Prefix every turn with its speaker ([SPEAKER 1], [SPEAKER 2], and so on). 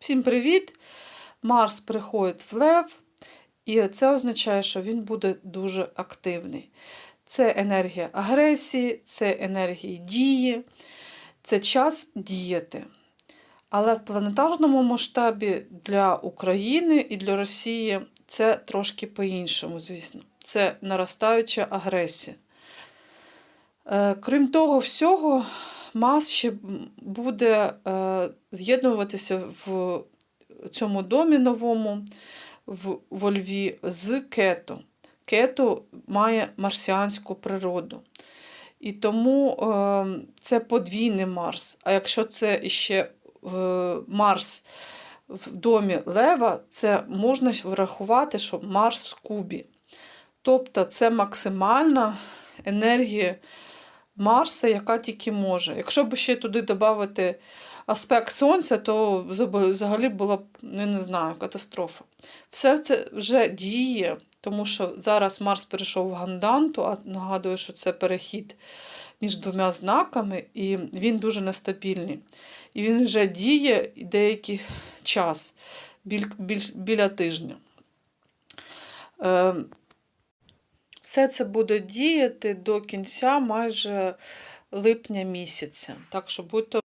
[SPEAKER 1] Всім привіт! Марс приходить в Лев, і це означає, що він буде дуже активний. Це енергія агресії, це енергія дії, це час діяти. Але в планетарному масштабі для України і для Росії це трошки по-іншому, звісно. Це наростаюча агресія. Е, Крім того всього, Мас ще буде е, з'єднуватися в цьому домі новому в, во Льві з Кето. Кето має марсіанську природу. І тому е, це подвійний Марс. А якщо це ще е, Марс в домі Лева, це можна врахувати, що Марс в кубі. Тобто це максимальна енергія Марса, яка тільки може. Якщо б ще туди додати аспект Сонця, то взагалі була б, ну, не знаю, катастрофа. Все це вже діє, тому що зараз Марс перейшов в Ганданту, а нагадую, що це перехід між двома знаками, і він дуже нестабільний. І він вже діє деякий час, біль, більш, біля тижня. Е, все це буде діяти до кінця майже липня місяця. Так що будьте